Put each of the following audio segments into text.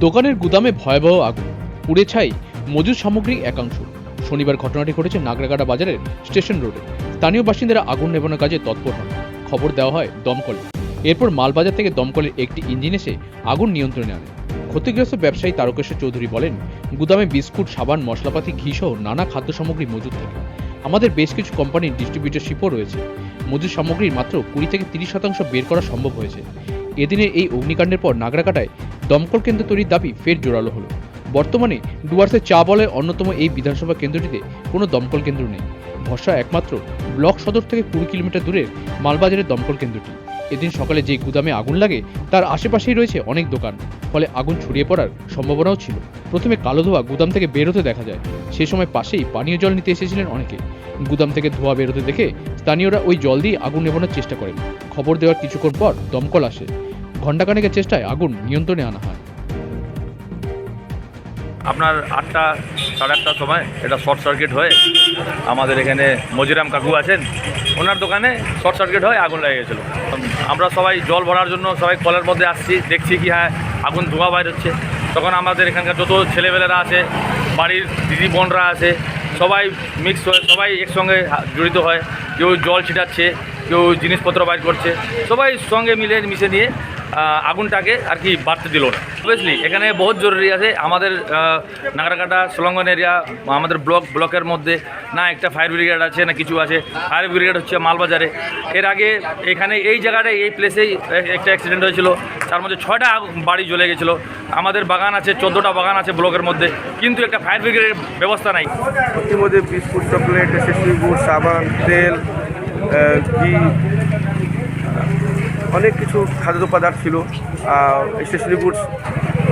দোকানের গুদামে ভয়াবহ আগুন। পুড়ে ছাই মজুদ সামগ্রী একাংশ। শনিবার ঘটনাটি ঘটেছে নাগরাকাটা বাজারের স্টেশন রোডে। স্থানীয় বাসিন্দারা আগুন নেভানোর কাজে তৎপর হন। খবর দেওয়া হয় দমকলে। এরপর মালবাজার থেকে দমকলের একটি ইঞ্জিন এসে আগুন নিয়ন্ত্রণে আনে। ক্ষতিগ্রস্ত ব্যবসায়ী তারকেশ্বর চৌধুরী বলেন, গুদামে বিস্কুট, সাবান, মশলাপাতি, ঘি সহ নানা খাদ্য সামগ্রী মজুদ থাকে। আমাদের বেশ কিছু কোম্পানির ডিস্ট্রিবিউটরশিপও রয়েছে। মজুদ সামগ্রীর মাত্র কুড়ি থেকে তিরিশ শতাংশ বের করা সম্ভব হয়েছে। এদিনের এই অগ্নিকাণ্ডের পর নাগরাকাটায় দমকল কেন্দ্র তৈরির দাবি ফের জোরালো হলো। বর্তমানে ডুয়ার্সের চা বলের অন্যতম এই বিধানসভা কেন্দ্রটিতে কোনো দমকল কেন্দ্র নেই। ভরসা একমাত্র ব্লক সদর থেকে কুড়ি কিলোমিটার দূরের মালবাজারের দমকল কেন্দ্রটি। এদিন সকালে যে গুদামে আগুন লাগে, তার আশেপাশেই রয়েছে অনেক দোকান। ফলে আগুন ছড়িয়ে পড়ার সম্ভাবনাও ছিল। প্রথমে কালো ধোয়া গুদাম থেকে বেরোতে দেখা যায়। সে সময় পাশেই পানীয় জল নিতে এসেছিলেন অনেকে। গুদাম থেকে ধোয়া বেরোতে দেখে স্থানীয়রা ওই জল দিয়ে আগুন নেভানোর চেষ্টা করেন। খবর দেওয়ার কিছুক্ষণ পর দমকল আসে। ঘণ্টাখানেকের চেষ্টায় আগুন নিয়ন্ত্রণে আনা হয়। আপনার আটটা সাড়ে আটটার সময় এটা শর্ট সার্কিট হয়ে আমাদের এখানে মজিরাম কাকু আছেন, ওনার দোকানে শর্ট সার্কিট হয়ে আগুন লেগে গেছিল। আমরা সবাই জল ভরার জন্য সবাই কলের মধ্যে আসছি, দেখছি কি হ্যাঁ আগুন ধোঁয়া বাইর হচ্ছে। তখন আমাদের এখানকার যত ছেলেবেলেরা আছে, বাড়ির দিদি বোনরা আছে, সবাই মিক্স হয়ে, সবাই একসঙ্গে জড়িত হয়। কেউ জল ছিটাচ্ছে, কেউ জিনিসপত্র বাইর করছে, সবাই সঙ্গে মিলে মিশে নিয়ে আগুনটাকে আর কি বাড়তে দিল না। অবভিয়াসলি এখানে বহুত জরুরি আছে। আমাদের নাগরাকাটা, সুলঙ্গন এরিয়া আমাদের ব্লক, ব্লকের মধ্যে না একটা ফায়ার ব্রিগেড আছে, না কিছু আছে। ফায়ার ব্রিগেড হচ্ছে মালবাজারে। এর আগে এখানে এই জায়গাটায়, এই প্লেসেই একটা অ্যাক্সিডেন্ট হয়েছিল। তার মধ্যে ছয়টা বাড়ি জ্বলে গেছিল। আমাদের বাগান আছে, চোদ্দোটা বাগান আছে ব্লকের মধ্যে। কিন্তু একটা ফায়ার ব্রিগেডের ব্যবস্থা নাই। ইতিমধ্যে বিস্কুট চকলেট সাবান, তেল ঘি অনেক কিছু খাদ্য পদার্থ ছিল আর এসএসসি গুডস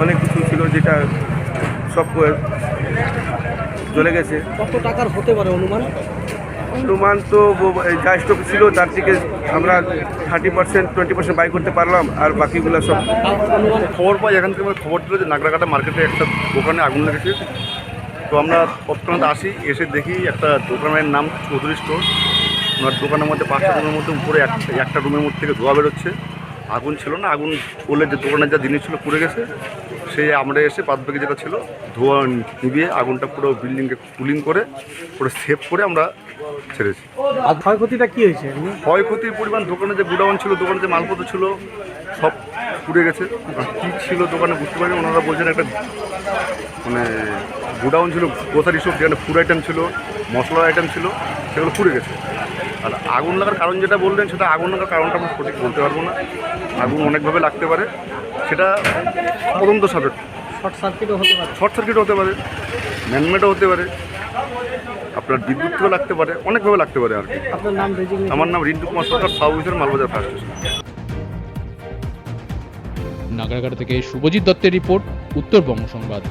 অনেক কিছু ছিল যেটা সব চলে গেছে। কত টাকার হতে পারে অনুমান? অনুমান তো যা স্টক ছিল তার থেকে আমরা thirty percent twenty percent buy করতে পারলাম আর বাকিগুলো সব খবর পাই এখান থেকে আমার খবর দিল যে নাগরাকাটা মার্কেটে একটা দোকানে আগুন লেগেছে। তো আমরা তৎক্ষণাৎ আসি এসে দেখি একটা দোকানের নাম চৌধুরী স্টোর ওনার দোকানের মধ্যে পাঁচটা রুমের মধ্যে উপরে একটা একটা রুমের মধ্যে থেকে ধোয়া বেরোচ্ছে। আগুন ছিল না, আগুন করলে যে দোকানের যা জিনিস ছিল পুড়ে গেছে সেই আমরা এসে বাদ বাকি যেটা ছিল ধোয়া নিবিয়ে আগুনটা পুরো বিল্ডিংকে কুলিং করে, পুরো সেভ করে আমরা ছেড়েছি। আর ক্ষয়ক্ষতিটা কি হয়েছে? ক্ষয়ক্ষতির পরিমাণ দোকানে যে গোডাউন ছিল দোকানে যে মালপত্র ছিল সব পুড়ে গেছে। কী ছিল দোকানে বুঝতে পারিনি। ওনারা বলছেন একটা মানে গোডাউন ছিল গ্রোসারি শপ যেখানে ফুড আইটেম ছিল মশলার আইটেম ছিল সেগুলো পুড়ে গেছে। আর আগুন লাগার কারণ যেটা বললেন সেটা আগুন লাগার কারণটা আমরা সঠিক বলতে পারব না। আগুন অনেকভাবে লাগতে পারে। সেটা তদন্ত সাপেক্ষ। শর্ট সার্কিটও হতে পারে। শর্ট সার্কিট হতে পারে। ম্যানমেডও হতে পারে। আপনার বিদ্যুৎ লাগতে পারে অনেকভাবে লাগতে পারে আর কি। আপনার নাম আমার নাম রিন্টু কুমার সরকার সাউ অফিসার মালবাজার ফায়ার স্টেশন থেকে শুভজিৎ দত্তের রিপোর্ট উত্তরবঙ্গ সংবাদ।